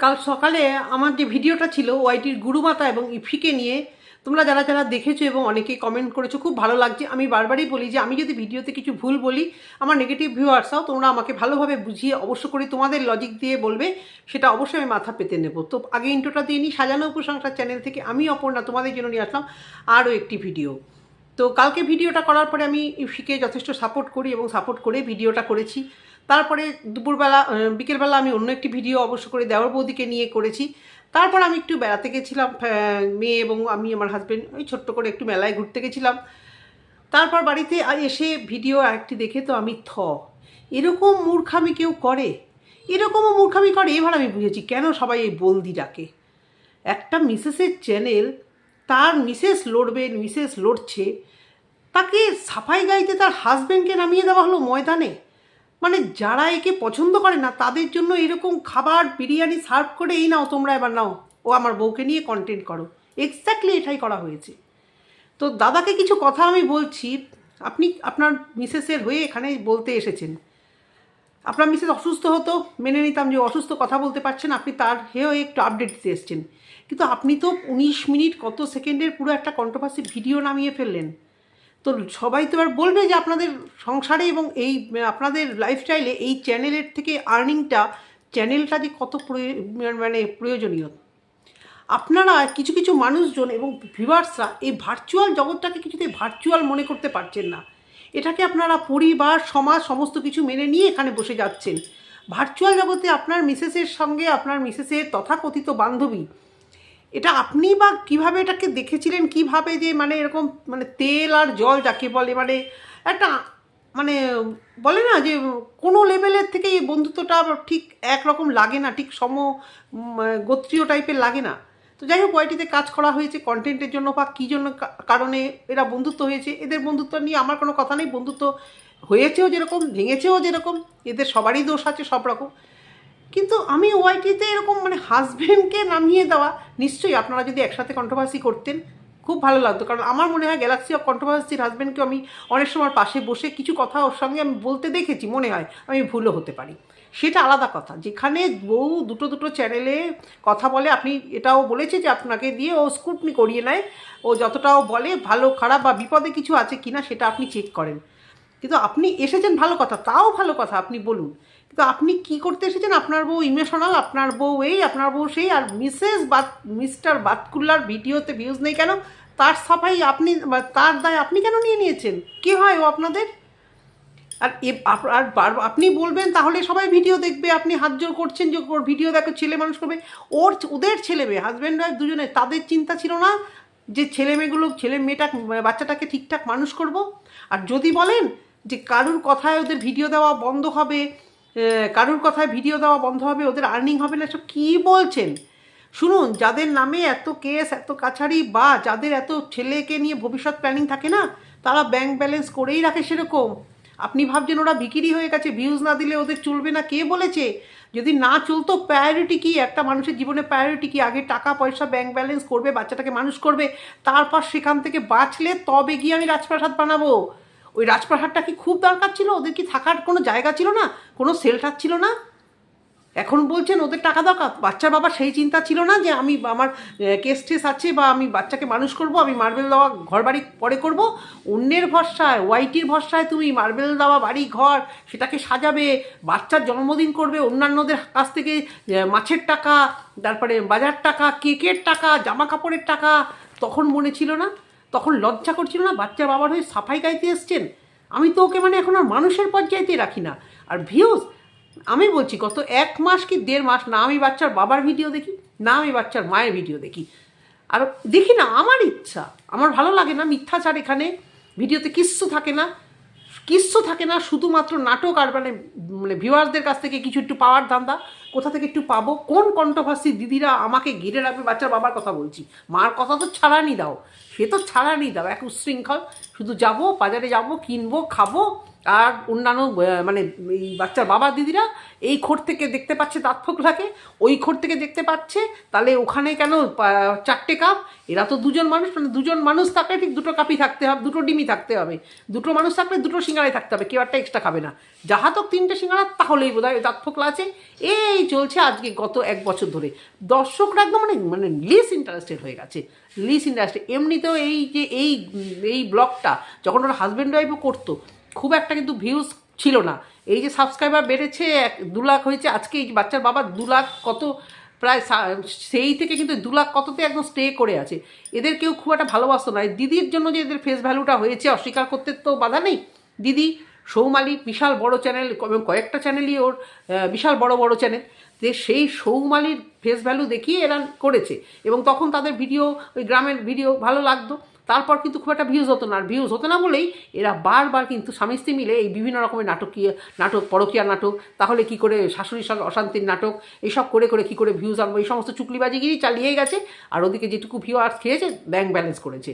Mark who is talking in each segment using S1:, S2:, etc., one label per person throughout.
S1: কাল সকালে আমার যে ভিডিওটা ছিল ওয়াইটির গুরুমাতা এবং ইফিকে নিয়ে, তোমরা যারা যারা দেখেছ এবং অনেকেই কমেন্ট করেছ, খুব ভালো লাগছে। আমি বারবারই বলি যে, আমি যদি ভিডিওতে কিছু ভুল বলি, আমার নেগেটিভ ভিউয়ার্সরাও তোমরা আমাকে ভালোভাবে বুঝিয়ে অবশ্য করে তোমাদের লজিক দিয়ে বলবে, সেটা অবশ্যই আমি মাথা পেতে নেব। তো আগে ইন্টোটা দিয়ে নিই। সাজানো উপসংসার চ্যানেল থেকে আমি অপর্ণা, তোমাদের জন্য নিয়ে আসলাম আরও একটি ভিডিও তো কালকে ভিডিওটা করার পরে আমি ইফিকে যথেষ্ট সাপোর্ট করি এবং সাপোর্ট করে ভিডিওটা করেছি। তারপরে দুপুরবেলা বিকেলবেলা আমি অন্য একটি ভিডিও অবশ্য করে দেওয়ার বৌদিকে নিয়ে করেছি। তারপর আমি একটু বেড়াতে গেছিলাম মেয়ে এবং আমি, আমার হাজব্যান্ড ওই ছোট্ট করে একটু মেলায় ঘুরতে গেছিলাম। তারপর বাড়িতে এসে ভিডিও একটি দেখে তো আমি থ। এরকম মূর্খামি কেউ করে? এরকমও মূর্খামি করে? এবার আমি বুঝেছি, কেন সবাই এই বলদি ডাকে? একটা মিসেসের চ্যানেল তার মিসেস লড়বেন মিসেস লড়ছে, তাকে সাফাই গাইতে তার হাজব্যান্ডকে নামিয়ে দেওয়া হলো ময়দানে? মানে যারা একে পছন্দ করে না, তাদের জন্য এরকম খাবার, বিরিয়ানি সার্ভ করে এই নাও, তোমরা এবার নাও। ও আমার বউকে নিয়ে কন্টেন্ট করো। এক্স্যাক্টলি এটাই করা হয়েছে। তো দাদাকে কিছু কথা আমি বলছি। আপনি, আপনার মিসেসের হয়ে এখানে বলতে এসেছেন। আপনার মিসেস অসুস্থ হতো, মেনে নিতাম যে অসুস্থ, কথা বলতে পারছেন আপনি তার হেও একটু আপডেট দিতে এসছেন। কিন্তু আপনি তো উনিশ মিনিট কত সেকেন্ডের পুরো একটা কন্ট্রোভার্সি ভিডিও নামিয়ে ফেললেন। তো সবাই তো এবার বলবে যে আপনাদের সংসারে এবং এই, আপনাদের লাইফস্টাইলে এই চ্যানেলের থেকে আর্নিংটা চ্যানেলটা যে কত মানে প্রয়োজনীয়। আপনারা কিছু কিছু মানুষজন এবং ভিভার্সরা এই ভার্চুয়াল জগৎটাকে কিছুতেই ভার্চুয়াল মনে করতে পারছেন না। এটাকে আপনারা পরিবার, সমাজ সমস্ত কিছু মেনে নিয়ে এখানে বসে যাচ্ছেন। ভার্চুয়াল জগতে আপনার মিসেসের সঙ্গে, আপনার মিসেসের তথাকথিত বান্ধবী এটা আপনি বা কীভাবে এটাকে দেখেছিলেন? কীভাবে যে মানে এরকম মানে তেল আর জল যাকে বলে মানে একটা মানে বলে না যে কোনো লেভেলের থেকে এই বন্ধুত্বটা ঠিক একরকম লাগে না, ঠিক সম গোত্রীয় টাইপের লাগে না। তো যাই হোক ওয়াইটিতে কাজ করা হয়েছে কন্টেন্টের জন্য বা কী জন্য কারণে এরা বন্ধুত্ব হয়েছে। এদের বন্ধুত্ব নিয়ে আমার কোনো কথা নেই। বন্ধুত্ব হয়েছেও যেরকম, ভেঙেছেও যেরকম, এদের সবারই দোষ আছে সব রকম। কিন্তু আমি ওয়াইটিতে এরকম মানে হাজবেন্ডকে নামিয়ে দেওয়া নিশ্চয়ই আপনারা যদি একসাথে কন্ট্রোভার্সি করতেন, খুব ভালো লাগতো। কারণ আমার মনে হয় গ্যালাক্সি অফ কন্ট্রোভার্সির হাজব্যান্ডকে আমি অনেক সময় পাশে বসে কিছু কথা ওর সঙ্গে আমি বলতে দেখেছি, মনে হয় আমি ভুলও হতে পারি। সেটা আলাদা কথা। যেখানে বউ দুটো দুটো চ্যানেলে কথা বলে, আপনি এটাও বলেছে যে আপনাকে দিয়ে ও স্কুটনি করিয়ে নেয়। ও যতটাও বলে, ভালো, খারাপ বা বিপদে কিছু আছে কিনা সেটা আপনি চেক করেন। কিন্তু আপনি এসেছেন ভালো কথা, তাও ভালো কথা আপনি বলুন। কিন্তু আপনি কি করতে এসেছেন? আপনার বউ ইমোশনাল, আপনার বউ এই, আপনার বউ সেই, আর মিসেস বাত, মিস্টার বাতকুল্লার ভিডিওতে ভিউজ নেই কেন? তার সাফাই আপনি তার দায় আপনি কেন নিয়ে নিয়েছেন? কি হয় ও আপনাদের? আর এ- আর আপনি বলবেন তাহলে সবাই ভিডিও দেখবে, আপনি হাত জোর করছেন যে ওর ভিডিও দেখো, ছেলে মানুষ করবে। ওর, ওদের ছেলে মেয়ে হাজব্যান্ড ওয়াইফ দুজনে, তাদের চিন্তা ছিল না যে ছেলে মেয়েগুলো, ছেলে মেয়েটা বাচ্চাটাকে ঠিকঠাক মানুষ করব? আর যদি বলেন যে কারুর কথায় ওদের ভিডিও দেওয়া বন্ধ হবে কারুর কথায় ভিডিও দেওয়া বন্ধ হবে, ওদের আর্নিং হবে না সব কী বলছেন? শুনুন, যাদের নামে এত কেস এত কাছারি বা যাদের এত ছেলেকে নিয়ে ভবিষ্যৎ প্ল্যানিং থাকে না, তারা ব্যাংক ব্যালেন্স করেই রাখে সেরকম। আপনি ভাবছেন ওরা বিক্রি হয়ে গেছে ভিউজ না দিলে ওদের চলবে না, কে বলেছে? যদি না চলতো প্রায়োরিটি কি? একটা মানুষের জীবনে প্রায়োরিটি কি? আগে টাকা, পয়সা ব্যাংক ব্যালেন্স করবে, বাচ্চাটাকে মানুষ করবে, তারপর সেখান থেকে বাঁচলে তবে গিয়ে আমি রাজপ্রাসাদ বানাবো। ওই রাজপ্রাসাদটা কি খুব দরকার ছিল? ওদের কি থাকার কোনো জায়গা ছিল না? কোনো শেল্টার ছিল না? এখন বলছেন ওদের টাকা দরকার। বাচ্চার বাবা সেই চিন্তা ছিল না যে আমি আমার কেস টেস আছে বা আমি বাচ্চাকে মানুষ করব, আমি মার্বেল দেওয়া ঘর বাড়ি পরে করব। অন্যের ভরসায় ওয়াইটির ভরসায় তুমি মার্বেল দেওয়া বাড়ি, ঘর সেটাকে সাজাবে, বাচ্চার জন্মদিন করবে, অন্যান্যদের কাছ থেকে মাছের টাকা, তারপরে বাজার টাকা, কেকের টাকা জামা কাপড়ের টাকা, তখন মনে ছিল না? তখন লজ্জা করছিল না? বাচ্চার বাবার হয়ে সাফাই গাইতে এসছেন? আমি তো ওকে মানে এখন আর মানুষের পর্যায়েতেই রাখি না। আর ভিউজ আমি বলছি, গত এক মাস কি দেড় মাস না আমি বাচ্চার বাবার ভিডিও দেখি, না আমি বাচ্চার মায়ের ভিডিও দেখি। আর দেখি না, আমার ইচ্ছা, আমার ভালো লাগে না মিথ্যাচার এখানে, ভিডিওতে কিচ্ছু থাকে না, কিচ্ছু থাকে না, শুধুমাত্র নাটক আর মানে মানে ভিউয়ার্সদের কাছ থেকে কিছু একটু পাওয়ার ধান্দা। কোথা থেকে একটু পাবো? কোন কন্ট্রোভার্সি দিদিরা আমাকে ঘিরে রাখবে, বাচ্চার বাবার কথা বলছি। মার কথা তো ছাড়ানি দাও। সে তো ছাড়ানি দাও। এক উশৃঙ্খল শুধু যাব, বাজারে যাব, কিনবো, খাব আর অন্যান্য মানে এই বাচ্চার বাবা দিদিরা এই খোর থেকে দেখতে পাচ্ছে দাঁত ফোকলাকে, ওই খোর থেকে দেখতে পাচ্ছে, তাহলে ওখানে কেন চারটে কাপ? এরা তো দুজন মানুষ মানে দুজন মানুষ থাকলে ঠিক দুটো কাপই থাকতে হবে, দুটো ডিমই থাকতে হবে। দুটো মানুষ থাকলে দুটো সিঙ্গারাই থাকতে হবে, কেউ একটা এক্সট্রা খাবে না। যাহা তো তিনটে সিঙ্গারা, তাহলেই বোধ হয় দাঁত ফোকলা আছে। এই চলছে আজকে গত এক বছর ধরে। দর্শকরা একদম মানে মানে লিস ইন্টারেস্টেড হয়ে গেছে। লিস ইন্টারেস্টেড এমনিতেও এই যে, এই এই ব্লগটা যখন ওরা হাজব্যান্ড ওয়াইফও করতো খুব একটা কিন্তু ভিউজ ছিল না। এই যে সাবস্ক্রাইবার বেড়েছে, এক দু লাখ হয়েছে, আজকে এই বাচ্চার বাবা দু লাখ কত, প্রায় সেই থেকে কিন্তু দু লাখ কততে একদম স্টে করে আছে। এদের কেউ খুব একটা ভালোবাসতো না। দিদির জন্য যে এদের ফেস ভ্যালুটা হয়েছে, অস্বীকার করতে তো বাধা নেই। দিদি, সৌমালি, বিশাল বড় চ্যানেল এবং কয়েকটা চ্যানেলই ওর বিশাল বড় বড় চ্যানেল যে সেই সৌমালির ফেস ভ্যালু দেখিয়ে এরা করেছে। এবং তখন তাদের ভিডিও ওই গ্রামের ভিডিও ভালো লাগতো। তারপর কিন্তু খুব একটা ভিউজ হতো না। আর ভিউজ হতো না বলেই এরা বারবার কিন্তু স্বামী স্ত্রী মিলে এই বিভিন্ন রকমের নাটকীয়, নাটক পরকীয়া নাটক, তাহলে কি করে শাশুড়ির সঙ্গে অশান্তির নাটক, এইসব করে করে কি করে ভিউজ আনব, এই সমস্ত চুকলিবাজিগিরি চালিয়ে গেছে। আর ওদিকে যেটুকু ভিউ আর্স খেয়েছে ব্যাংক ব্যালেন্স করেছে।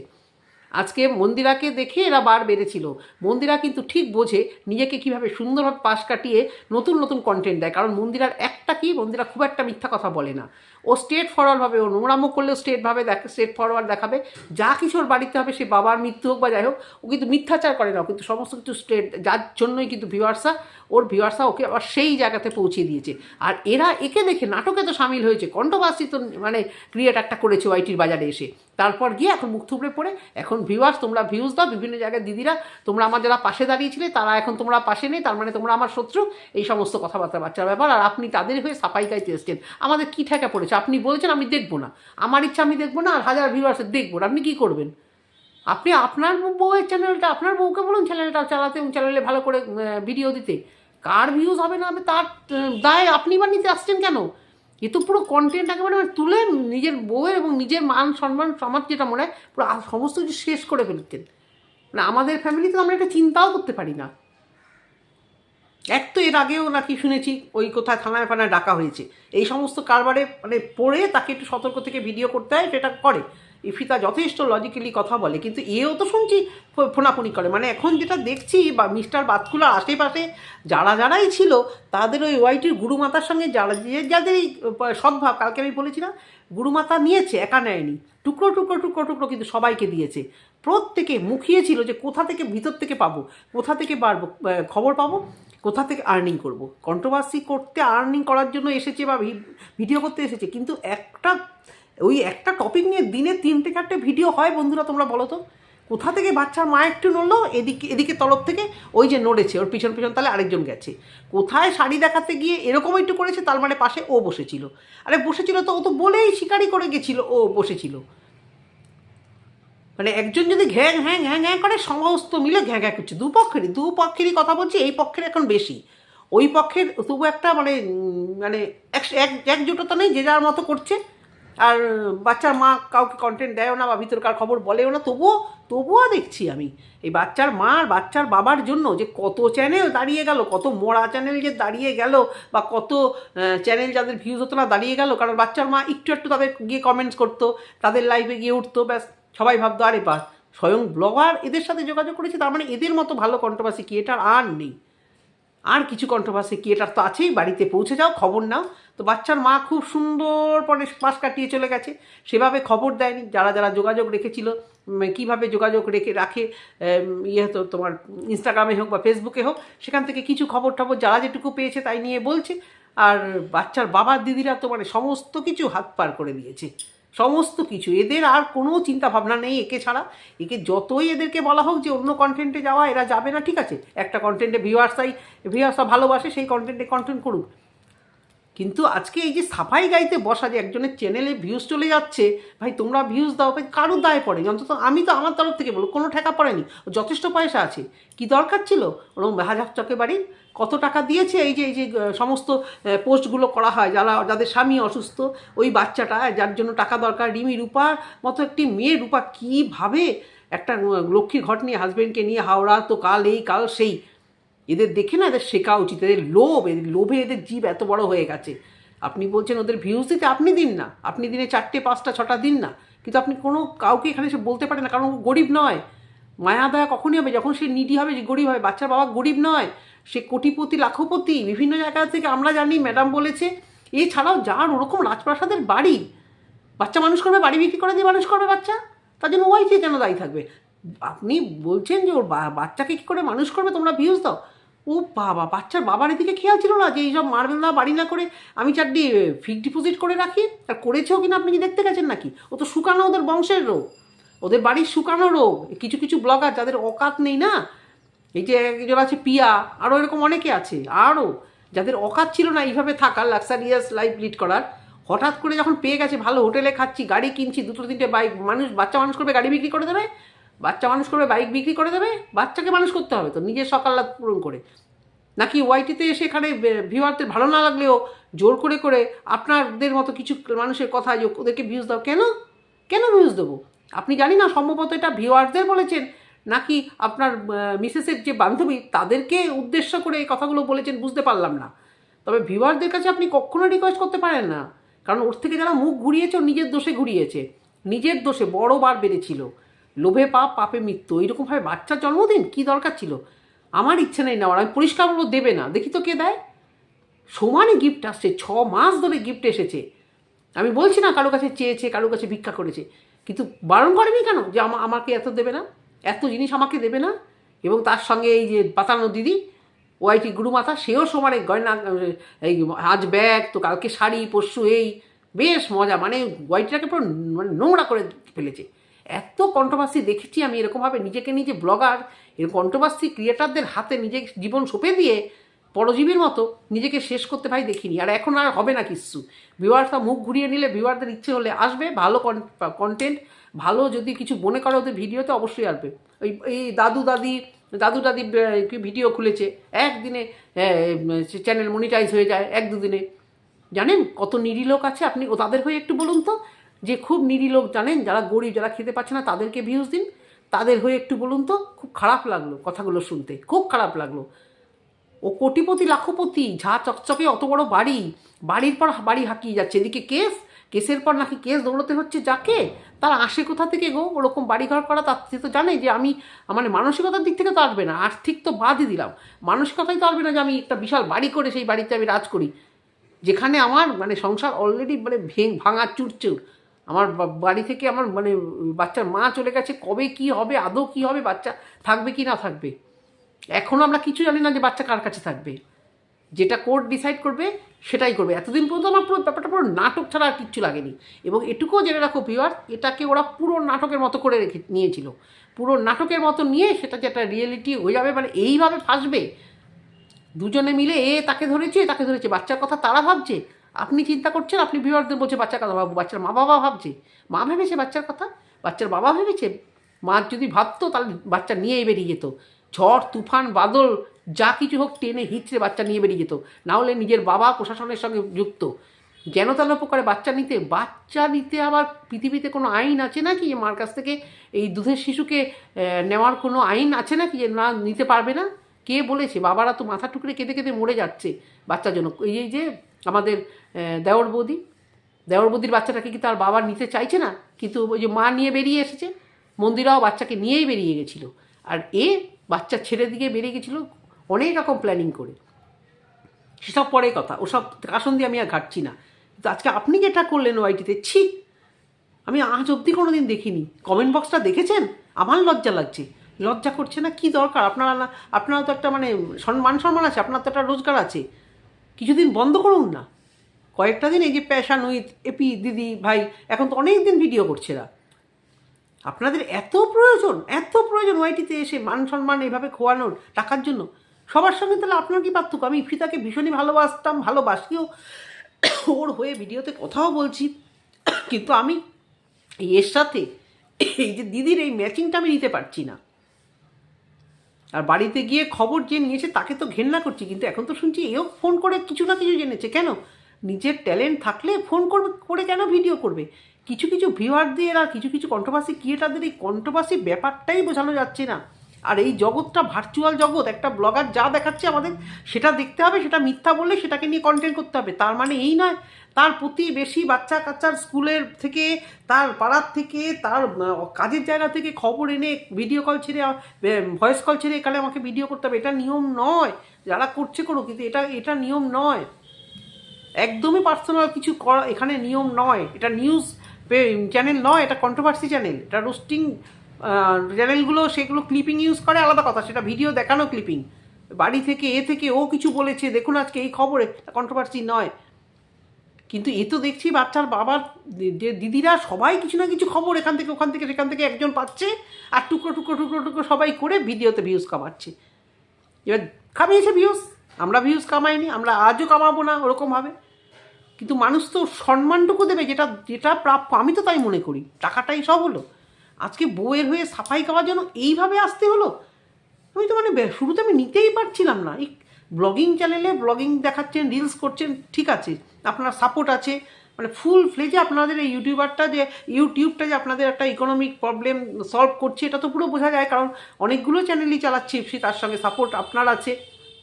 S1: আজকে মন্দিরাকে দেখে এরা বার বেড়েছিল। মন্দিরা কিন্তু ঠিক বোঝে নিজেকে কীভাবে সুন্দরভাবে পাশ কাটিয়ে নতুন নতুন কন্টেন্ট দেয়। কারণ মন্দিরার একটা কি, মন্দিরা খুব একটা মিথ্যা কথা বলে না। ও স্টেট ফরওয়ার্ডভাবে ও নোংরামো করলেও স্টেটভাবে দেখ স্টেট ফরওয়ার্ড দেখাবে। যা কিছু ওর বাড়িতে হবে সে বাবার মৃত্যু হোক বা যাই হোক, ও কিন্তু মিথ্যাচার করে না কিন্তু সমস্ত কিছু স্টেট যার জন্যই কিন্তু ভিউয়ার্সা ওর ভিউয়ার্সা ওকে আবার সেই জায়গাতে পৌঁছে দিয়েছে। আর এরা একে দেখে নাটকে তো সামিল হয়েছে কণ্ঠবাসী তো মানে ক্রিয়েট একটা করেছে ওয়াইটির বাজারে এসে। তারপর গিয়ে এখন মুখ থুবড়ে পড়ে, এখন ভিউয়ার্স তোমরা ভিউজ দাও, বিভিন্ন জায়গায় দিদিরা, তোমরা আমার যারা পাশে দাঁড়িয়েছিলে, তারা এখন তোমরা পাশে নেই, তার মানে তোমরা আমার শত্রু, এই সমস্ত কথাবার্তা, বাচ্চার ব্যাপার। আর আপনি তাদের হয়ে সাফাই গাইতে এসছেন। আমাদের কী ঠেকা পড়েছে? আপনি বলেছেন আমি দেখব না। আমার ইচ্ছা আমি দেখব না, আর হাজার ভিউয়ার্সের দেখব না। আপনি কী করবেন? আপনি আপনার বউয়ের চ্যানেলটা আপনার বউকে বলুন চ্যানেলটা চালাতে এবং চ্যানেলে ভালো করে ভিডিও দিতে। কার ভিউজ হবে না হবে তার দায় আপনি বা নিতে আসছেন কেন? এ তো পুরো কন্টেন্ট একেবারে তুলে নিজের বউয়ের এবং নিজের মান সম্মান সমাজ যেটা মনে হয়, পুরো সমস্ত কিছু শেষ করে ফেলছেন। মানে আমাদের ফ্যামিলিতে আমরা এটা চিন্তাও করতে পারি না। এক তো এর আগেও নাকি শুনেছি ওই কোথায় থানায় ফানায় ডাকা হয়েছে। এই সমস্ত কারবারে মানে পড়ে তাকে একটু সতর্ক থেকে ভিডিও করতে হয়, সেটা করে। ইফিতা যথেষ্ট লজিক্যালি কথা বলে, কিন্তু এও তো শুনছি ফোনাফোনি করে। মানে এখন যেটা দেখছি বা মিস্টার বাতকুলার আশেপাশে যারা যারাই ছিল, তাদের ওই ওয়াইটির গুরুমাতার সঙ্গে যারা যে যাদের এই সদ্ভাব, কালকে আমি বলেছি না গুরুমাতা নিয়েছে, একা নেয়নি। টুকরো টুকরো টুকরো টুকরো কিন্তু সবাইকে দিয়েছে। প্রত্যেকে মুখিয়েছিল যে কোথা থেকে ভিতর থেকে পাবো, কোথা থেকে বাড়বো খবর পাবো। কোথা থেকে আর্নিং করব? কন্ট্রোভার্সি করতে আর্নিং করার জন্য এসেছে বা ভিডিও করতে এসেছে, কিন্তু একটা, ওই একটা টপিক নিয়ে দিনে তিনটে চারটে ভিডিও হয় বন্ধুরা, তোমরা বলো তো। কোথা থেকে বাচ্চার মা একটু নড়লো, এদিকে এদিকে তরফ থেকে ওই যে নড়েছে, ওর পিছন পিছন তাহলে আরেকজন গেছে। কোথায় শাড়ি দেখাতে গিয়ে এরকম একটু করেছে, তার মানে পাশে ও বসেছিল। আরে বসেছিল তো, ও তো বলেই শিকারি করে গেছিল, ও বসেছিল। মানে একজন যদি ঘ্যাং হ্যাং হ্যাং হ্যাং করে, সমস্ত মিলে ঘ্যাঁ ঘ্যাঁ করছে। দুপক্ষেরই দুপক্ষেরই কথা বলছি, এই পক্ষের এখন বেশি। ওই পক্ষের তবু একটা মানে মানে এক- এক একজোটতা নেই, যে যার মতো করছে। আর বাচ্চার মা কাউকে কন্টেন্ট দেয়ও না বা ভিতরকার খবর বলেও না, তবুও তবুও দেখছি আমি। এই বাচ্চার মা আর বাচ্চার বাবার জন্য যে কত চ্যানেল দাঁড়িয়ে গেল, কত মোড়া চ্যানেল যে দাঁড়িয়ে গেল, বা কত চ্যানেল যাদের ভিউজ হতো না দাঁড়িয়ে গেল, কারণ বাচ্চার মা একটু একটু তাদের গিয়ে কমেন্টস করতো, তাদের লাইভে গিয়ে উঠতো, ব্যাস। সবাই ভাবতো, আরে বাস স্বয়ং ব্লগার এদের সাথে যোগাযোগ করেছে, তার মানে এদের মতো ভালো কন্ট্রোভার্সি ক্রিয়েটার আর নেই। আর কিছু কন্ট্রোভার্সি ক্রিয়েটার তো আছেই, বাড়িতে পৌঁছে যাও, খবর নাও। তো বাচ্চার মা খুব সুন্দর পরে পাশ কাটিয়ে চলে গেছে। সেভাবে খবর দেয়নি, যারা যারা যোগাযোগ রেখেছিল কীভাবে যোগাযোগ রেখে রাখে ইয়ে তো তোমার ইনস্টাগ্রামে হোক বা ফেসবুকে হোক, সেখান থেকে কিছু খবর টবর যারা যেটুকু পেয়েছে তাই নিয়ে বলছে। আর বাচ্চার বাবার দিদিরা তো মানে সমস্ত কিছু হাত পার করে দিয়েছে। সমস্ত কিছু। এদের আর কোনো চিন্তা ভাবনা নেই একে ছাড়া। একে যতই এদেরকে বলা হোক যে অন্য কন্টেন্টে যাওয়া, এরা যাবে না, ঠিক আছে? একটা কন্টেন্টে ভিউয়ার্সাই ভিউয়ার্সরা ভালোবাসে, সেই কন্টেন্টে কন্টেন্ট করুক। কিন্তু আজকে এই যে সাফাই গাইতে বসা যে একজনের চ্যানেলে ভিউজ চলে যাচ্ছে ভাই তোমরা ভিউজ দাও ভাই কারও দায় পড়েনি? অন্তত আমি তো আমার তরফ থেকে বলব কোনো ঠেকা পড়েনি যথেষ্ট পয়সা আছে। কি দরকার ছিল? ওরকম হাজার চকে বাড়ি কত টাকা দিয়েছে এই যে এই যে সমস্ত পোস্টগুলো করা হয় যারা যাদের স্বামী অসুস্থ ওই বাচ্চাটা যার জন্য টাকা দরকার রিমি রূপার মতো একটি মেয়ে রূপা কীভাবে একটা আহ, লক্ষ্মীর ঘট নিয়ে হাজব্যান্ডকে নিয়ে হাওড়া তো কাল এই কাল সেই এদের দেখে না, এদের শেখা উচিত, এদের লোভ, এদের লোভে এদের জীব এত বড় হয়ে গেছে। আপনি বলছেন ওদের ভিউজ দিতে আপনি দিন না, আপনি দিনে চারটে, পাঁচটা, ছটা দিন না। কিন্তু আপনি কোনো কাউকে এখানে এসে বলতে পারেন না, কারণ গরিব নয়। মায়া দয়া কখনই হবে, যখন সে নিডি হবে, যে গরিব হবে, বাচ্চার বাবা গরিব নয়, সে কোটিপতি, লাখপতি, বিভিন্ন জায়গা থেকে আমরা জানি ম্যাডাম বলেছে, এছাড়াও যার ওরকম রাজপ্রাসাদের বাড়ি, বাচ্চা মানুষ করবে, বাড়ি বিক্রি করে দিয়ে মানুষ করবে বাচ্চা, তার জন্য ওয়াইফে কেন দায়ী থাকবে। আপনি বলছেন যে ওর বাচ্চাকে কী করে মানুষ করবে? তোমরা ভিউজ দাও। ও বাবা, বাচ্চার বাবার এদিকে খেয়াল ছিল না যে এইসব মার্বেল না বাড়ি না করে আমি চারটি ফিক্সড ডিপোজিট করে রাখি? আর করেছেও কিনা আপনি কি দেখতে গেছেন নাকি? ও তো শুকানো ওদের বংশের রোগ। ওদের বাড়ির শুকানো রোগ। কিছু কিছু ব্লগার যাদের অকাত নেই না? এই যে একজন আছে পিয়া আরও এরকম অনেকে আছে আরও যাদের অকাত ছিল না এইভাবে থাকার লাক্সারিয়াস লাইফ লিড করার। হঠাৎ করে যখন পেয়ে গেছে, ভালো হোটেলে খাচ্ছি, গাড়ি কিনছি, দুটো তিনটে বাইক মানুষ, বাচ্চা মানুষ করবে, গাড়ি বিক্রি করে দেবে? বাচ্চা মানুষ করবে বাইক বিক্রি করে দেবে, বাচ্চাকে মানুষ করতে হবে তো, নিজের সকাল্লাদ পূরণ করে। নাকি ওয়াইটিতে এসে এখানে ভিউয়ারদের ভালো না লাগলেও জোর করে করে আপনাদের মতো কিছু মানুষের কথা ওদেরকে ভিউজ দাও, কেন? কেন ভিউজ দেবো? আপনি জানি না, সম্ভবত এটা ভিউয়ারদের বলেছেন, নাকি আপনার মিসেসের যে বান্ধবী, তাদেরকে উদ্দেশ্য করে এই কথাগুলো বলেছেন, বুঝতে পারলাম না। তবে ভিউয়ারদের কাছে আপনি কখনো রিকোয়েস্ট করতে পারেন না, কারণ ওর থেকে যারা মুখ ঘুরিয়েছে ও নিজের দোষে ঘুরিয়েছে। নিজের দোষে বড়বার বেড়েছিল। লোভে পাপ, পাপে মৃত্যু। এইরকমভাবে বাচ্চার জন্মদিন? কি দরকার ছিল? আমার ইচ্ছে নেই নেওয়ার, আমি পরিষ্কার বলব দেবে না। দেখি তো কে দেয়। সমানে গিফট আসছে, ছ মাস ধরে গিফট এসেছে। আমি বলছি না কারও কাছে চেয়েছে, কারও কাছে ভিক্ষা করেছে। কিন্তু বারণ করেনি কেন? যে আমা আমাকে এত দেবে না? এত জিনিস আমাকে দেবে না? এবং তার সঙ্গে এই যে পাতানো দিদি, ওয়াইটি গুরুমাতা, সেও সমানে গয়না, এই আজ ব্যাগ, তো কালকে শাড়ি, পরশু এই। বেশ মজা মানে ওয়াইটিটাকে পুরো মানে নোংরা করে ফেলেছে। এত কন্ট্রোভার্সি দেখেছি আমি এরকমভাবে নিজেকে নিজে ব্লগার এরকম কন্ট্রোভার্সি ক্রিয়েটারদের হাতে নিজের জীবন সঁপে দিয়ে পরজীবীর মতো নিজেকে শেষ করতে ভাই দেখিনি। আর এখন আর হবে না কিচ্ছু ভিউয়ার্সরা মুখ ঘুরিয়ে নিলে ভিউয়ারদের ইচ্ছে হলে আসবে, ভালো কন্টেন্ট ভালো যদি কিছু মনে করো ওদের ভিডিওতে অবশ্যই আসবে। ওই, এই দাদু দাদি দাদু দাদি ভিডিও খুলেছে, একদিনে চ্যানেল মনিটাইজ হয়ে যায়, এক দুদিনে। জানেন কত নিরী লোক আছে, আপনি ও তাদের হয়ে একটু বলুন তো যে খুব নিরী লোক জানেন, যারা গরিব, যারা খেতে পাচ্ছে না, তাদেরকে ভিউজ দিন। তাদের হয়ে একটু বলুন তো, খুব খারাপ লাগল কথাগুলো শুনতে, খুব খারাপ লাগল। ও কোটিপতি, লাখপতি, ঝা চকচকে অত বড় বাড়ি, বাড়ির পর বাড়ি হাঁকিয়ে যাচ্ছে। এদিকে কেস, কেসের পর নাকি কেস দৌড়তে হচ্ছে যাকে? তার আসে কোথা থেকে গো? ওরকম বাড়িঘর করা তার সে তো জানে যে আমি মানে মানসিকতার দিক থেকে তো আসবে না, আর্থিক তো বাদই দিলাম। মানসিকতাই তো আসবে না যে আমি একটা বিশাল বাড়ি করে সেই বাড়িতে আমি রাজ করি। যেখানে আমার মানে সংসার অলরেডি মানে ভেঙ, ভাঙা, চুরচুর। আমার বাড়ি থেকে আমার মানে বাচ্চার মা চলে গেছে, কবে কি হবে, আদৌ কি হবে, বাচ্চা থাকবে কি না থাকবে? এখনও আমরা কিছু জানি না যে বাচ্চা কার কাছে থাকবে। যেটা কোর্ট ডিসাইড করবে, সেটাই করবে। এতদিন পর্যন্ত আমার পুরো ব্যাপারটা পুরো নাটক ছাড়া আর কিচ্ছু লাগেনি। এবং এটুকুও জেনে রাখো পিওর এটাকে ওরা পুরো নাটকের মতো করে রেখে নিয়েছিল। পুরো নাটকের মতো নিয়ে সেটা যে একটা রিয়েলিটি হয়ে যাবে মানে এইভাবে ফাঁসবে। দুজনে মিলে, এ, তাকে ধরেছে তাকে ধরেছে। বাচ্চার কথা তারা ভাবছে। আপনি চিন্তা করছেন, আপনি ভিউয়ারদের বলছে বাচ্চার কথা ভাববো বাচ্চার মা বাবা ভাবছে। মা ভেবেছে বাচ্চার কথা, বাচ্চার বাবা ভেবেছে, মা যদি ভাবতো তাহলে বাচ্চা নিয়েই বেরিয়ে যেত। ঝড়, তুফান, বাদল, যা কিছু হোক টেনে হিচড়ে বাচ্চা নিয়ে বেরিয়ে যেত। না হলে নিজের বাবা প্রশাসনের সঙ্গে যুক্ত। যেন তেন প্রকারে বাচ্চা নিতে বাচ্চা নিতে আবার পৃথিবীতে কোনো আইন আছে নাকি যে মার কাছ থেকে এই দুধের শিশুকে নেওয়ার কোনো আইন আছে নাকি যে না নিতে পারবে না? কে বলেছে? বাবারা তো মাথা টুকরে কেঁদে কেঁদে মরে যাচ্ছে বাচ্চার জন্য। এই যে আমাদের দেওর বৌদি। দেওর বৌদির বাচ্চাটাকে কি তার বাবা নিতে চাইছে না? কিন্তু ওই যে মা নিয়ে বেরিয়ে এসেছে। মন্দিরাও বাচ্চাকে নিয়েই বেরিয়ে গেছিল। আর এ বাচ্চা ছেড়ে দিকে বেরিয়ে গেছিল অনেক রকম প্ল্যানিং করে। সেসব পরে কথা। ওসব আসন দিয়ে আমি আর ঘাটছি না। কিন্তু আজকে আপনি যেটা করলেন ওয়াইটিতে, ছি! আমি আজ অবধি কোনো দিন দেখিনি কমেন্ট বক্সটা দেখেছেন? আমার লজ্জা লাগছে। লজ্জা করছে না? কি দরকার? আপনারা না, আপনারা তো একটা মানে সম্মান সম্মান আছে। আপনার তো একটা রোজগার আছে। কিছুদিন বন্ধ করুন না। কয়েকটা দিন এই যে প্যাশান উইথ এপি, দিদি, ভাই, এখন তো অনেক দিন ভিডিও করছে না আপনাদের এত প্রয়োজন এত প্রয়োজন ওয়াইটিতে এসে মান সম্মান এভাবে খোয়ানোর, টাকার জন্য। সবার সঙ্গে তাহলে আপনার কি পার্থক্য? আমি ইফিতাকে ভীষণই ভালোবাসতাম, ভালোবাসিও। ওর হয়ে ভিডিওতে কথাও বলছি। কিন্তু আমি এর সাথে এই যে দিদির এই ম্যাচিংটা আমি নিতে পারছি না। আর বাড়িতে গিয়ে খবর যে নিয়েছে, তাকে তো ঘেন্না করছি, কিন্তু এখন তো শুনছি এও ফোন করে কিছু না কিছু জেনেছে। কেন? নিজের ট্যালেন্ট থাকলে ফোন করবে, করে কেন ভিডিও করবে? কিছু কিছু ভিউয়ারদের আর কিছু কিছু কন্ট্রোভার্সি ক্রিয়েটারদের এই কন্ট্রোভার্সি ব্যাপারটাই বোঝানো যাচ্ছে না। আর এই জগৎটা ভার্চুয়াল জগৎ, একটা ব্লগার যা দেখাচ্ছে আমাদের, সেটা দেখতে হবে, সেটা মিথ্যা বললে সেটাকে নিয়ে কন্টেন্ট করতে হবে। তার মানে এই নয়, তার প্রতিবেশী বাচ্চা কাচ্চার স্কুলের থেকে, তার পাড়ার থেকে, তার কাজের জায়গা থেকে খবর এনে ভিডিও কল ছেড়ে ভয়েস কল ছেড়ে এখানে আমাকে ভিডিও করতে হবে। এটা নিয়ম নয়, যারা করছে করো কিন্তু এটা এটা নিয়ম নয়। একদমই পার্সোনাল কিছু করা এখানে নিয়ম নয়। এটা নিউজ চ্যানেল নয়, এটা কন্ট্রোভার্সি চ্যানেল এটা রোস্টিং চ্যানেলগুলো সেগুলো ক্লিপিং ইউজ করে, আলাদা কথা। সেটা ভিডিও দেখানো ক্লিপিং বাড়ি থেকে, এ থেকে ও কিছু বলেছে, দেখুন আজকে এই খবরে কন্ট্রোভার্সি নয়। কিন্তু এ তো দেখছি বাচ্চার বাবার যে দিদিরা সবাই কিছু না কিছু খবর এখান থেকে, ওখান থেকে, সেখান থেকে একজন পাচ্ছে আর টুকরো টুকরো টুকরো টুকরো সবাই করে ভিডিওতে ভিউজ কামাচ্ছে। এবার কামিয়েছে ভিউজ আমরা ভিউজ কামাইনি, আমরা আজও কামাবো না ওরকমভাবে কিন্তু মানুষ তো সম্মানটুকু দেবে, যেটা যেটা প্রাপ্য। আমি তো তাই মনে করি। টাকাটাই সব হলো। আজকে বউয়ের হয়ে সাফাই খাওয়ার জন্য এইভাবে আসতে হলো? আমি তো মানে শুরুতে আমি নিতেই পারছিলাম না। এই ব্লগিং চ্যানেলে ব্লগিং দেখাচ্ছেন রিলস করছেন, ঠিক আছে, আপনার সাপোর্ট আছে। মানে ফুল ফ্লেজে আপনাদের এই ইউটিউবারটা যে ইউটিউবটা যে আপনাদের একটা ইকোনমিক প্রবলেম সলভ করছে, এটা তো পুরো বোঝা যায়, কারণ অনেকগুলো চ্যানেলই চালাচ্ছে, সে তার সঙ্গে সাপোর্ট আপনার আছে।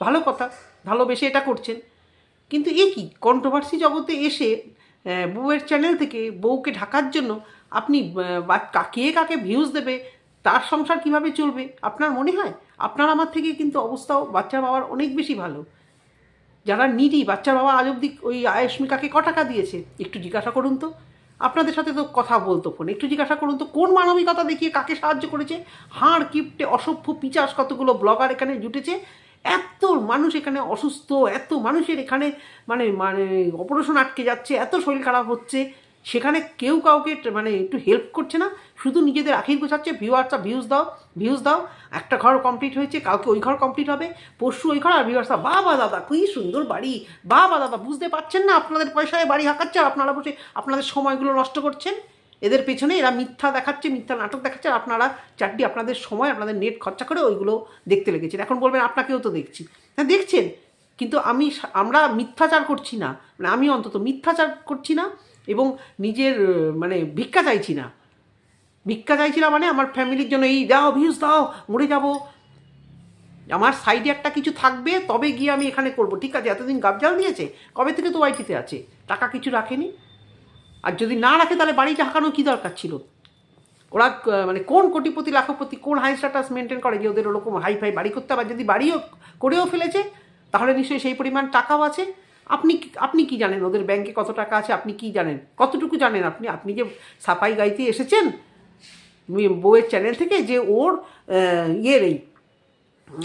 S1: ভালো কথা ভালোবেসে এটা করছেন। কিন্তু এ কি? কন্ট্রোভার্সি জগতে এসে বউয়ের চ্যানেল থেকে বউকে ঢাকার জন্য আপনি আহ, বা- কা- কে কাকে ভিউজ দেবে তার সংসার কীভাবে চলবে আপনার মনে হয়? আপনার আমার থেকে কিন্তু অবস্থাও বাচ্চার বাবার অনেক বেশি ভালো। যারা নিডি বাচ্চার বাবা আজ অব্দি ওই আয়স্মিকাকে ক টাকা দিয়েছে? একটু জিজ্ঞাসা করুন তো। আপনাদের সাথে তো কথা বলতো ফোন। একটু জিজ্ঞাসা করুন তো কোন মানবিকতা দেখিয়ে কাকে সাহায্য করেছে? হাড় কিপটে অসভ্য পিচাস কতগুলো ব্লগার এখানে জুটেছে? এত মানুষ এখানে অসুস্থ এত মানুষের এখানে মানে মানে অপারেশন আটকে যাচ্ছে এত শরীর খারাপ হচ্ছে। সেখানে কেউ কাউকে মানে একটু হেল্প করছে না। শুধু নিজেদের আখির গোছাচ্ছে ভিউয়ার্সরা ভিউজ দাও ভিউজ দাও। একটা ঘর কমপ্লিট হয়েছে কালকে ওই ঘর কমপ্লিট হবে। পরশু ওই ঘর আর ভিউয়ার্সরা বাবা দাদা, কি সুন্দর বাড়ি। বাবা দাদা, বুঝতে পারছেন না আপনাদের পয়সায় বাড়ি হাঁকাচ্ছে আর আপনারা বসে আপনাদের সময়গুলো নষ্ট করছেন? এদের পেছনে এরা মিথ্যা দেখাচ্ছে, মিথ্যা নাটক দেখাচ্ছে আর আপনারা চারটি আপনাদের সময়, আপনাদের নেট খরচা করে ওইগুলো দেখতে লেগেছেন। এখন বলবেন, আপনাকেও তো দেখছি। হ্যাঁ দেখছেন। কিন্তু আমি আমরা মিথ্যাচার করছি না। মানে আমি অন্তত মিথ্যাচার করছি না। এবং নিজের মানে ভিক্ষা চাইছি না। ভিক্ষা চাইছি না মানে আমার ফ্যামিলির জন্য, এই দাও ভিউজ দাও, মরে যাব। আমার সাইডে একটা কিছু থাকবে, তবে গিয়ে আমি এখানে করব। ঠিক আছে, এতদিন গাবজাল দিয়েছে, কবে থেকে তো ওয়াইটিতে আছে? টাকা কিছু রাখেনি। আর যদি না রাখে, তাহলে বাড়িটা হাঁকানো কী দরকার ছিল? ওরা মানে কোন কোটিপতি, লাখপতি, কোন হাই স্ট্যাটাস মেনটেন করে? যে ওদের ওরকম হাই ফাই বাড়ি করতে হবে যদি বাড়িও করেও ফেলেছে, তাহলে নিশ্চয়ই সেই পরিমাণ টাকাও আছে। আপনি আপনি কি জানেন ওদের ব্যাংকে কত টাকা আছে? আপনি কি জানেন? কতটুকু জানেন আপনি? আপনি যে সাফাই গাইতে এসেছেন মি- বউয়ের চ্যানেল থেকে যে ওর ইয়ে নেই,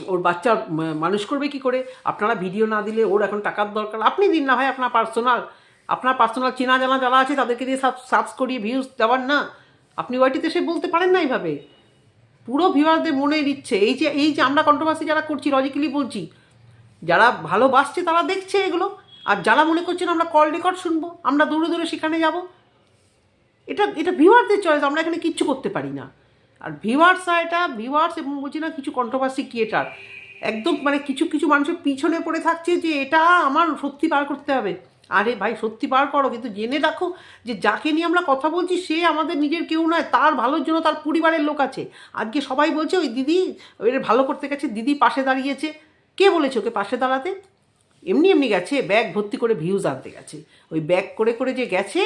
S1: ওর বাচ্চা মানুষ করবে কি করে? আপনারা ভিডিও না দিলে ওর এখন টাকার দরকার। আপনি দিন না ভাই, আপনার পার্সোনাল আপনার পার্সোনাল চেনা জানা যারা আছে, তাদেরকে দিয়ে সাব সাবস করিয়ে ভিউজ দেওয়ার না। আপনি ওয়াইটিতে সে বলতে পারেন না এইভাবে। পুরো ভিউয়ারদের মনে দিচ্ছে। এই যে এই যে আমরা কন্ট্রোভার্সি যারা করছি লজিক্যালি বলছি, যারা ভালোবাসছে তারা দেখছে এগুলো। আর যারা মনে করছেন আমরা কল রেকর্ড শুনব, আমরা দূরে দূরে সেখানে যাব, এটা এটা ভিউয়ারদের চয়েস আমরা এখানে কিচ্ছু করতে পারি না। আর ভিউয়ার্সরা এটা ভিউয়ার্স এবং বলছি না কিছু কন্ট্রোভার্সি ক্রিয়েটার একদম মানে কিছু কিছু মানুষের পিছনে পড়ে থাকছে যে এটা আমার সত্যি বার করতে হবে। আরে ভাই, সত্যি বার করো, কিন্তু জেনে রাখো যে যাকে নিয়ে আমরা কথা বলছি, সে আমাদের নিজের কেউ নয়, তার ভালোর জন্য তার পরিবারের লোক আছে। আজকে সবাই বলছে, ওই দিদি, ওই ভালো করতে গেছে, দিদি পাশে দাঁড়িয়েছে। কে বলেছে ওকে পাশে দাঁড়াতে? এমনি এমনি গেছে ব্যাগ ভর্তি করে ভিউজ আনতে গেছে। ওই ব্যাগ করে করে যে গেছে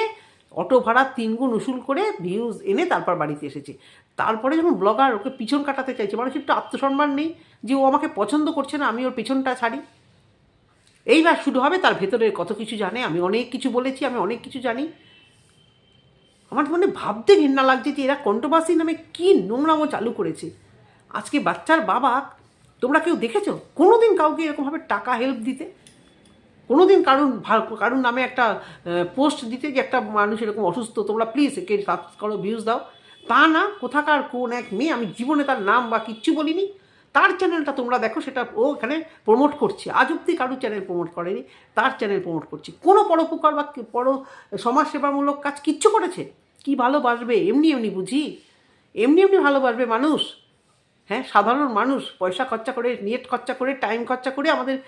S1: অটো ভাড়া তিনগুণ উসুল করে ভিউজ এনে তারপর বাড়িতে এসেছে। তারপরে যখন ব্লগার ওকে পিছন কাটাতে চাইছে, মানুষ একটু আত্মসম্মান নেই যে ও আমাকে পছন্দ করছে না, আমি ওর পিছনটা ছাড়ি। এইবার শুরু হবে, তার ভেতরে কত কিছু জানে, আমি অনেক কিছু বলেছি, আমি অনেক কিছু জানি। আমার মনে ভাবতে ঘেন্না লাগছে যে এরা কন্ট্রোভার্সি নামে কী নোংরামো চালু করেছে। আজকে বাচ্চার বাবা, তোমরা কেউ দেখেছ? কোনোদিন কাউকে এরকমভাবে টাকা হেল্প দিতে? কোনোদিন কারুর ভা- কারুর নামে একটা পোস্ট দিতে যে একটা মানুষ এরকম অসুস্থ, তোমরা প্লিজ একে সাবস্ক্রাইব করো ভিউজ দাও। তা না, কোথাকার কোন এক মেয়ে, আমি জীবনে তার নাম বা কিচ্ছু বলিনি। তার চ্যানেলটা তোমরা দেখো, সেটা ও এখানে প্রমোট করছে। আজ অব্দি কারুর চ্যানেল প্রমোট করেনি, তার চ্যানেল প্রমোট করছে। কোনো পরোপকার বা পর, সমাজসেবামূলক কাজ কিচ্ছু করেছে? কি ভালোবাসবে? এমনি এমনি বুঝি? এমনি এমনি ভালোবাসবে মানুষ? হ্যাঁ সাধারণ মানুষ, পয়সা খরচা করে নেট খরচা করে টাইম খরচা করে আমাদের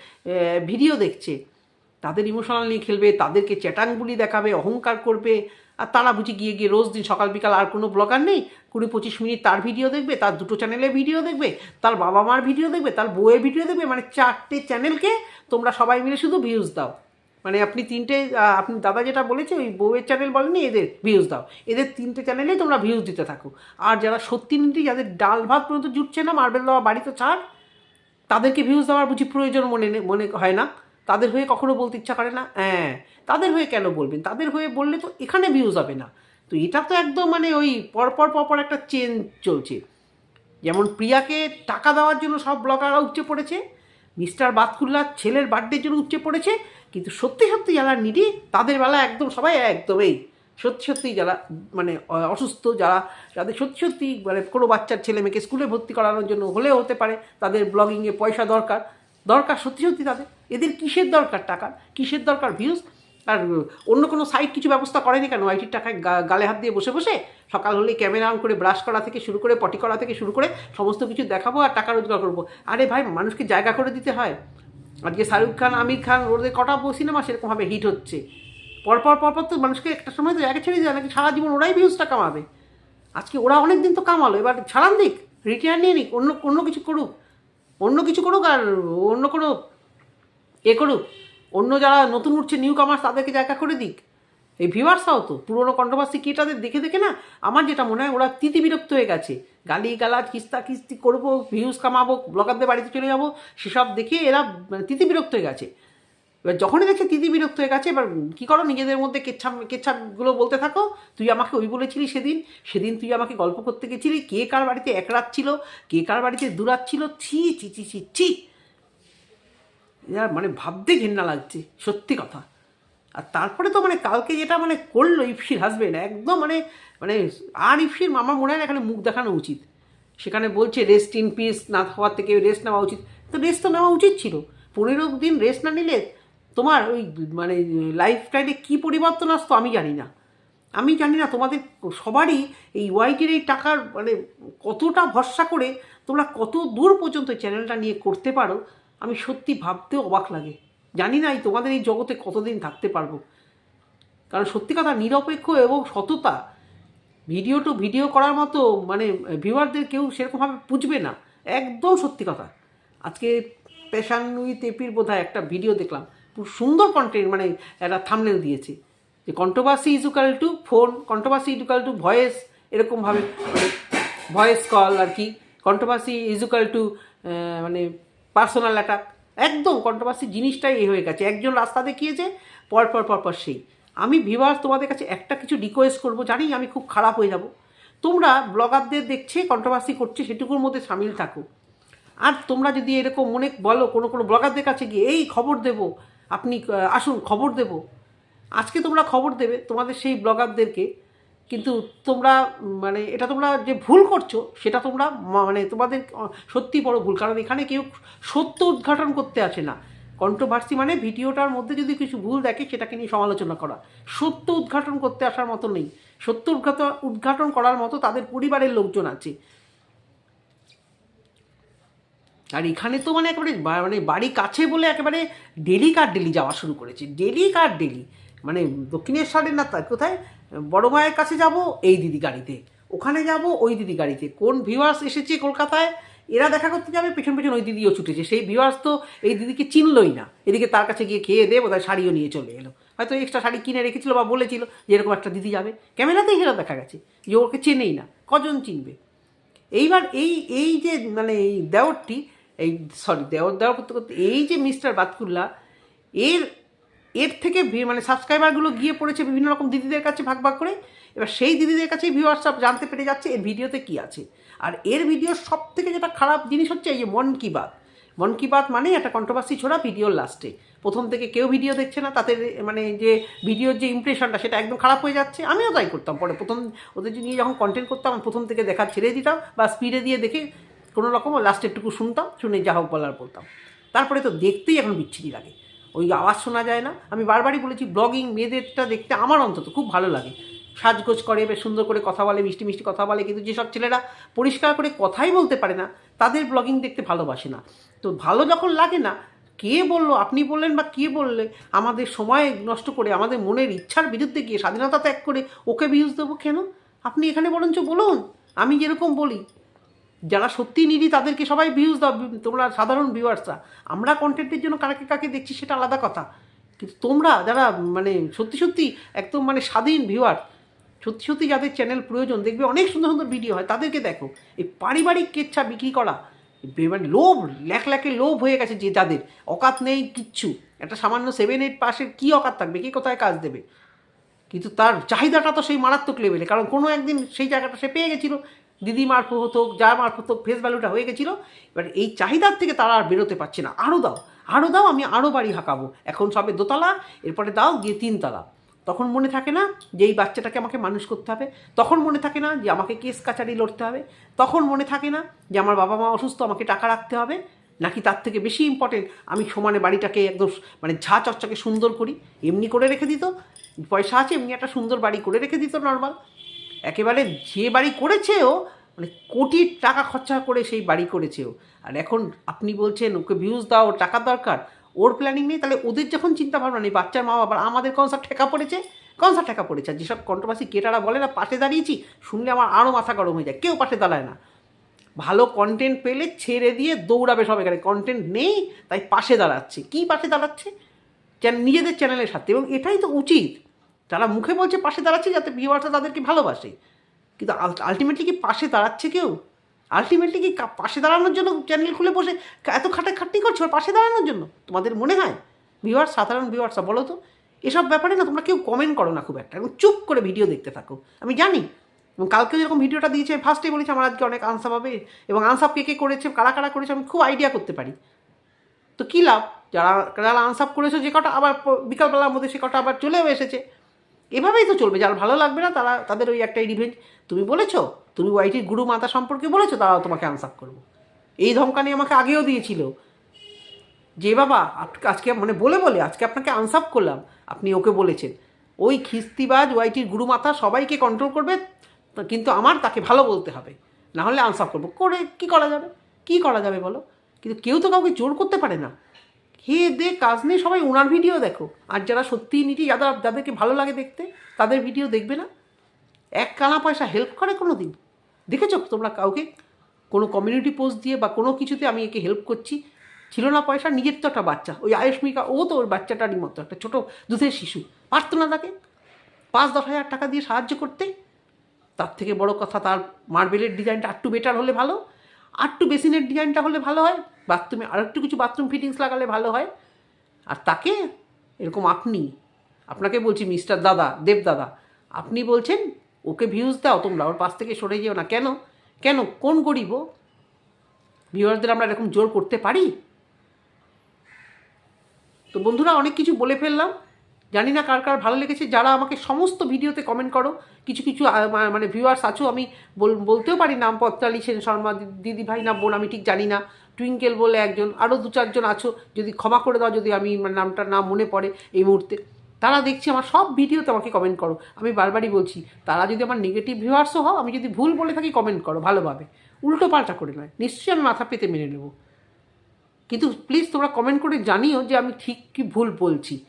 S1: ভিডিও দেখছে। তাদের ইমোশনাল নিয়ে খেলবে, তাদেরকে চ্যাটাংগুলি দেখাবে, অহংকার করবে, আর তারা বুঝি গিয়ে গিয়ে রোজ দিন সকাল বিকাল আর কোনো ব্লগার নেই। কুড়ি পঁচিশ মিনিট তার ভিডিও দেখবে, তার দুটো চ্যানেলে ভিডিও দেখবে, তার বাবা মার ভিডিও দেখবে, তার বউয়ের ভিডিও দেখবে মানে চারটে চ্যানেলকে তোমরা সবাই মিলে শুধু ভিউজ দাও। মানে আপনি তিনটে আপনি দাদা যেটা বলেছে, ওই বউয়ের চ্যানেল বলেনি এদের ভিউজ দাও। এদের তিনটে চ্যানেলেই তোমরা ভিউজ দিতে থাকো। আর যারা সত্যি নিটি যাদের ডাল ভাত পর্যন্ত জুটছে না মার্বেল দেওয়া বাড়িতে ছাড়, তাদেরকে ভিউজ দেওয়ার বুঝি প্রয়োজন মনে মনে হয় না। তাদের হয়ে কখনো বলতে ইচ্ছা করে না? হ্যাঁ। তাদের হয়ে কেন বলবেন? তাদের হয়ে বললে তো এখানে ভিউজ হবে না। তো এটা তো একদম মানে ওই পরপর পরপর একটা চেন চলছে। যেমন প্রিয়াকে টাকা দেওয়ার জন্য সব ব্লগাররা উপচে পড়েছে, মিস্টার বাতকুল্লার ছেলের বার্থডের জন্য উপচে পড়েছে, কিন্তু সত্যি সত্যি যারা নিডি তাদের বেলা একদম সবাই একদমই সত্যি সত্যি যারা মানে অসুস্থ, যারা, যাদের সত্যি সত্যি মানে কোনো বাচ্চার ছেলে মেয়েকে স্কুলে ভর্তি করানোর জন্য হলেও হতে পারে, তাদের ব্লগিংয়ে পয়সা দরকার। দরকার সত্যি সত্যি তাদের। এদের কিসের দরকার টাকা? কিসের দরকার ভিউজ আর অন্য কোনো সাইট কিছু ব্যবস্থা করেনি কেন? আইটির টাকায় গালে হাত দিয়ে বসে বসে সকাল হলেই ক্যামেরা অন করে ব্রাশ করা থেকে শুরু করে পটি করা থেকে শুরু করে সমস্ত কিছু দেখাবো আর টাকা রোজগার করব। আরে ভাই, মানুষকে জায়গা করে দিতে হয়। আজকে শাহরুখ খান, আমির খান, ওদের কটা সিনেমা সেরকমভাবে হিট হচ্ছে। পরপর পরপর তো মানুষকে একটা সময় তো জায়গা ছেড়ে যায় নাকি সারা জীবন ওরাই ভিউজটা কামাবে? আজকে ওরা অনেক দিন তো কামালো, এবার ছাড়ান দিক রিটায়ার নিয়ে নিক, অন্য অন্য কিছু করুক। অন্য কিছু করুক আর অন্য কোনো এ করুক। অন্য যারা নতুন উঠছে নিউ কামার্স তাদেরকে জায়গা করে দিক। এই ভিউয়ার্সরাও তো, পুরোনো কন্ট্রোভার্সি ক্রিয়েটারদের দেখে দেখে না, আমার যেটা মনে হয় ওরা তিতি বিরক্ত হয়ে গেছে। গালি গালাজ, কিস্তা কিস্তি করব ভিউজ কামাবো ব্লগারদের বাড়িতে চলে যাব, সেসব দেখে এরা মানে তিতি বিরক্ত হয়ে গেছে। এবার যখনই দেখছে তিতি বিরক্ত হয়ে গেছে, এবার কী করো, নিজেদের মধ্যে কেচ্ছা কেচ্ছাগুলো বলতে থাকো। তুই আমাকে ওই বলেছিলি সেদিন সেদিন তুই আমাকে গল্প করতে গেছিলি, কে কার বাড়িতে এক রাত ছিল, কে কার বাড়িতে দু রাত ছিল, ছি ছি ছি ছি ছি। মানে ভাবতে ঘেন্না লাগছে, সত্যি কথা। আর তারপরে তো মানে কালকে যেটা মানে করল ইফসির হাজবেন্ড একদম মানে মানে আর ইফসির আমার মনে হয় এখানে মুখ দেখানো উচিত। সেখানে বলছে রেস্ট ইন পিস না হওয়ার থেকে রেস্ট নেওয়া উচিত। তো রেস্ট তো নেওয়া উচিত ছিল। পনেরো দিন রেস্ট না নিলে তোমার ওই মানে লাইফস্টাইলে কী পরিবর্তন আসতো আমি জানি না। আমি জানি না তোমাদের সবারই এই ওয়াইটির এই টাকার মানে কতটা ভরসা করে তোমরা কত দূর পর্যন্ত চ্যানেলটা নিয়ে করতে পারো, আমি সত্যি ভাবতেও অবাক লাগে। জানি না এই তোমাদের এই জগতে কতদিন থাকতে পারব। কারণ সত্যি কথা, নিরপেক্ষ এবং সততা ভিডিও টু ভিডিও করার মতো মানে ভিউয়ারদের কেউ সেরকমভাবে পুজবে না। একদম সত্যি কথা। আজকে পেশান উইথ এপির বোধ একটা ভিডিও দেখলাম। সুন্দর কন্টেন্ট মানে একটা থামনেল দিয়েছে। যে controversy equal to phone controversy equal to voice এরকমভাবে ভয়েস কল আর কি। কন্ট্রোভার্সি ইজুকাল টু মানে পার্সোনাল অ্যাটাক একদম কন্ট্রোভার্সি জিনিসটাই এ হয়ে গেছে। একজন রাস্তা দেখিয়েছে, পর পর পর পর সেই। আমি ভিভার্স তোমাদের কাছে একটা কিছু রিকোয়েস্ট করব জানি আমি খুব খারাপ হয়ে যাব। তোমরা ব্লগারদের দেখছে কন্ট্রোভার্সি করছে, সেটুকুর মধ্যে সামিল থাকো। আর তোমরা যদি এরকম মনে বলো, কোনো কোনো ব্লগারদের কাছে গিয়ে, এই খবর দেব আপনি আসুন, খবর দেব। আজকে তোমরা খবর দেবে তোমাদের সেই ব্লগারদেরকে, কিন্তু তোমরা মানে এটা তোমরা যে ভুল করছ, সেটা তোমরা মানে তোমাদের সত্যি বড় ভুল। কারণ এখানে কেউ সত্য উদ্ঘাটন করতে আসে না। কন্ট্রোভার্সি মানে ভিডিওটার মধ্যে যদি কিছু ভুল দেখে, সেটাকে নিয়ে সমালোচনা করা। সত্য উদ্ঘাটন করতে আসার মতো নেই। সত্য উদ্ঘাটন উদ্ঘাটন করার মতো তাদের পরিবারের লোকজন আছে। আর এখানে তো মানে একেবারে মানে বাড়ি কাছে বলে একেবারে ডেলি কার ডেলি যাওয়া শুরু করেছে। ডেলি কার ডেলি? মানে দক্ষিণেশ্বরের না তা কোথায়? বড় মায়ের কাছে যাব, এই দিদি গাড়িতে। ওখানে যাব, ওই দিদি গাড়িতে। কোন ভিউয়ার্স এসেছে কলকাতায়? এরা দেখা করতে যাবে, পেছন পেছন ওই দিদিও ছুটেছে। সেই ভিউয়ার্স তো এই দিদিকে চিনলই না। এদিকে তার কাছে গিয়ে খেয়ে দিয়ে বোধহয় শাড়িও নিয়ে চলে এলো। হয়তো এক্সট্রা শাড়ি কিনে রেখেছিল বা বলেছিল যে এরকম একটা দিদি যাবে। ক্যামেরাতেই সেটা দেখা গেছে যে ওকে চেনেই না। কজন চিনবে? এইবার এই এই যে মানে এই দেওরটি এই সরি দেওর দেওয়ার করতে করতে এই যে মিস্টার বাতকুল্লা, এর এর থেকে মানে সাবস্ক্রাইবারগুলো গিয়ে পড়েছে বিভিন্ন রকম দিদিদের কাছে ভাগ ভাগ করে, এবার সেই দিদিদের কাছেই কাছে ভিউয়ার্সরা জানতে পেরে যাচ্ছে এর ভিডিওতে কী আছে। আর এর ভিডিওর সব থেকে যেটা খারাপ জিনিস হচ্ছে এই যে মন কি বাত। মন কি বাত মানে একটা কন্ট্রোভার্সি ছোড়া ভিডিওর লাস্টে প্রথম থেকে কেউ ভিডিও দেখছে না তাদের মানে যে ভিডিওর যে ইমপ্রেশনটা সেটা একদম খারাপ হয়ে যাচ্ছে। আমিও তাই করতাম। পরে প্রথম, ওদের নিয়ে যখন কন্টেন্ট করতাম, প্রথম থেকে দেখা ছেড়ে দিতাম, বা স্পিডে দিয়ে দেখে কোনো রকম লাস্টেরটুকু শুনতাম, শুনে যা হোক বলার বলতাম। তারপরে তো দেখতেই এখন বিচ্ছিরি লাগে। ওই আওয়াজ শোনা যায় না। আমি বারবারই বলেছি ব্লগিং মেয়েদেরটা দেখতে আমার অন্তত খুব ভালো লাগে। সাজগোজ করে, বেশ সুন্দর করে কথা বলে, মিষ্টি মিষ্টি কথা বলে, কিন্তু যেসব ছেলেরা পরিষ্কার করে কথাই বলতে পারে না, তাদের ব্লগিং দেখতে ভালোবাসে না। তো ভালো যখন লাগে না, কে বলল, আপনি বললেন বা কে বললে, আমাদের সময় নষ্ট করে, আমাদের মনের ইচ্ছার বিরুদ্ধে গিয়ে স্বাধীনতা ত্যাগ করে ওকে ভিউজ দেবো কেন? আপনি এখানে বরঞ্চ বলুন। আমি যেরকম বলি যারা সত্যি নিডি তাদেরকে সবাই ভিউজ দাও তোমরা সাধারণ ভিউয়ার্সরা আমরা কন্টেন্টের জন্য কাকে কাকে দেখছি সেটা আলাদা কথা। কিন্তু তোমরা যারা মানে সত্যি সত্যি একদম মানে স্বাধীন ভিউয়ার সত্যি সত্যি যাদের চ্যানেল প্রয়োজন, দেখবে অনেক সুন্দর সুন্দর ভিডিও হয়, তাদেরকে দেখো। এই পারিবারিক কেচ্ছা বিক্রি করা মানে লোভ ল্যাখ ল্যাখে লোভ হয়ে গেছে যে যাদের। অকাত নেই কিচ্ছু। একটা সামান্য সেভেন এইট পাশের কী অকাত থাকবে? কে কোথায় কাজ দেবে? কিন্তু তার চাহিদাটা তো সেই মারাত্মক লেভেলে কারণ কোনো একদিন সেই জায়গাটা সে পেয়ে গেছিল দিদি মারফত হোক যা মারফত হোক ফেস ভ্যালুটা হয়ে গেছিল। এবার এই চাহিদার থেকে তারা আর বেরোতে পারছে না। আরও দাও আরও দাও, আমি আরও বাড়ি হাঁকাবো। এখন সবে দোতলা, এরপরে দাও, গিয়ে তিনতলা। তখন মনে থাকে না যে এই বাচ্চাটাকে আমাকে মানুষ করতে হবে। তখন মনে থাকে না যে আমাকে কেস কাচারি লড়তে হবে। তখন মনে থাকে না যে আমার বাবা মা অসুস্থ, আমাকে টাকা রাখতে হবে। নাকি তার থেকে বেশি ইম্পর্টেন্ট আমি সমানে বাড়িটাকে একদম মানে ঝা চর্চাকে সুন্দর করি। এমনি করে রেখে দিত, পয়সা আছে, এমনি একটা সুন্দর বাড়ি করে রেখে দিত নর্মাল একেবারে যে বাড়ি করেছে ও মানে কোটি টাকা খরচা করে সেই বাড়ি করেছে ও আর এখন আপনি বলছেন, ওকে ভিউজ দাও, টাকা দরকার। ওর প্ল্যানিং নেই, তাহলে ওদের যখন চিন্তা ভাবনা নেই, বাচ্চার মা বাবার, আমাদের কনসার্ট ঠেকা পড়েছে? কনসার্ট ঠেকা পড়েছে। আর যেসব কন্ট্রোভার্সি কেটারা বলে, না, পাশে দাঁড়িয়েছি, শুনলে আমার আরও মাথা গরম হয়ে যায়। কেউ পাশে দাঁড়ায় না। ভালো কন্টেন্ট পেলে ছেড়ে দিয়ে দৌড়াবে সব এখানে। কন্টেন্ট নেই, তাই পাশে দাঁড়াচ্ছে। কী পাশে দাঁড়াচ্ছে? নিজেদের চ্যানেলের সাথে। এবং এটাই তো উচিত। যারা মুখে বলছে পাশে দাঁড়াচ্ছে যাতে ভিউয়ার্সরা তাদেরকে ভালোবাসে। কিন্তু আলটিমেটলি কি পাশে দাঁড়াচ্ছে কেউ? আলটিমেটলি কি পাশে দাঁড়ানোর জন্য চ্যানেল খুলে বসে এত খাটা খাটনি করছ পাশে দাঁড়ানোর জন্য? তোমাদের মনে হয়? ভিউয়ার্স, সাধারণ ভিউয়ার্সরা বলো তো। এসব ব্যাপারে না তোমরা কেউ কমেন্ট করো না খুব একটা। এবং চুপ করে ভিডিও দেখতে থাকো। আমি জানি। এবং কালকে যেরকম ভিডিওটা দিয়েছে ফার্স্টে বলেছে আমার আজকে অনেক আনসাপ হবে এবং আনসাপ কে কে করেছে, কারা কারা করেছে, আমি খুব আইডিয়া করতে পারি। তো কী লাভ? যারা যারা আনসাপ করেছে যে কটা, আবার বিকালবেলার মধ্যে সে কটা আবার চলেও এসেছে। এভাবেই তো চলবে। যার ভালো লাগবে না, তারা তাদের ওই একটাই রিভেঞ্জ তুমি বলেছ, তুমি ওয়াইটির গুরু মাতা সম্পর্কে বলেছ, তারাও তোমাকে আনসাপ করব। এই ধমকানি আমাকে আগেও দিয়েছিল। যে বাবা আজকে মানে বলে বলে আজকে আপনাকে আনসাপ করলাম, আপনি ওকে বলেছেন। ওই খিস্তিবাজ ওয়াইটির গুরুমাতা সবাইকে কন্ট্রোল করবে, কিন্তু আমার তাকে ভালো বলতে হবে। না হলে আনসাপ করব। করে কি করা যাবে? কি করা যাবে বলো? কিন্তু কেউ তো কাউকে জোর করতে পারে না। খেয়ে দে কাজ নেই, সবাই ওনার ভিডিও দেখো। আর যারা সত্যিই নিটি, যারা যাদেরকে ভালো লাগে দেখতে, তাদের ভিডিও দেখবে না। এক কানা পয়সা হেল্প করে কোনো দিন দেখেছ তোমরা কাউকে? কোনো কমিউনিটি পোস্ট দিয়ে বা কোনো কিছুতে আমি একে হেল্প করছি। ছিল না পয়সা, নিজের তো একটা বাচ্চা। ওই আয়ুষ্মিকা, ও তো ওর বাচ্চাটারই মতো, একটা ছোটো দুধের শিশু। পারতো না তাকে। পাঁচ, দশ হাজার টাকা দিয়ে সাহায্য করতে। তার থেকে বড় কথা, তার মার্বেলের ডিজাইনটা একটু বেটার হলে ভালো। আরটু বেসিনের ডিজাইনটা হলে ভালো হয়, বাথরুমে আর একটু কিছু বাথরুম ফিটিংস লাগালে ভালো হয়। আর তাকে এরকম আপনি, আপনাকে বলছি মিস্টার দাদা, দেব দাদা, আপনি বলছেন, ওকে ভিউজ দাও তোমরা, ওর পাশ থেকে সরে যেও না। কেন? কেন? কোন গরিব? ভিউয়ারদের আমরা এরকম জোর করতে পারি? তো বন্ধুরা, অনেক কিছু বলে ফেললাম। জানি না কার কার ভালো লেগেছে, যারা আমাকে সমস্ত ভিডিওতে কমেন্ট করো। কিছু কিছু মানে ভিউয়ার্স আছো, আমি বল- বলতেও পারি নাম পত্রালি সেন শর্মা দিদি ভাই না বোন, আমি ঠিক জানি না। টুইঙ্কেল বলে একজন আরও দু চারজন আছো, যদি ক্ষমা করে দাও, যদি আমি মানে নামটার নাম মনে পড়ে এই মুহূর্তে। তারা দেখছি, আমার সব ভিডিওতে আমাকে কমেন্ট করো। আমি বারবারই বলছি, তারা যদি আমার নেগেটিভ ভিউয়ার্সও হও, আমি যদি ভুল বলে থাকি কমেন্ট করো, ভালোভাবে। উল্টো পাল্টা করে নয়, নিশ্চয়ই আমি মাথা পেতে মেনে নেব। কিন্তু প্লিজ তোমরা কমেন্ট করে জানিও যে আমি ঠিক কি ভুল বলছি।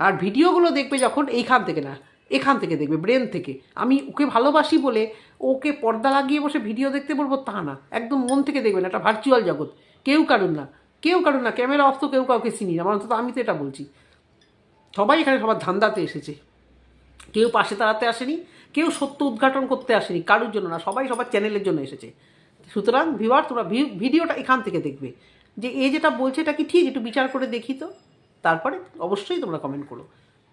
S1: আর ভিডিওগুলো দেখবে যখন এইখান থেকে না, এখান থেকে দেখবে ব্রেন থেকে। আমি ওকে ভালোবাসি বলে ওকে পর্দা লাগিয়ে বসে ভিডিও দেখতে বলব তা না। একদম মন থেকে দেখবে না, একটা ভার্চুয়াল জগৎ। কেউ কারুন না, কেউ কারুন না ক্যামেরা অফ তো কেউ কাউকে চিনি না আমার অন্তত আমি তো এটা বলছি। সবাই এখানে সবার ধান্দাতে এসেছে। কেউ পাশে দাঁড়াতে আসেনি, কেউ সত্য উদ্ঘাটন করতে আসেনি, কারোর জন্য না, সবাই সবার চ্যানেলের জন্য এসেছে। সুতরাং ভিউয়ার তোমরা ভিডিওটা এখান থেকে দেখবে। যে এ যেটা বলছে এটা কি ঠিক? একটু বিচার করে দেখি তো। তারপরে অবশ্যই তোমরা কমেন্ট করো।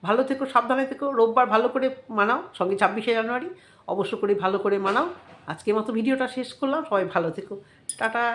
S1: ভালো থেকো, সাবধানে থেকো, রোববার ভালো করে মানাও, সঙ্গে ছাব্বিশে জানুয়ারি, অবশ্য করে ভালো করে মানাও। আজকে মতো ভিডিওটা শেষ করলাম, সবাই ভালো থেকো। টাটা!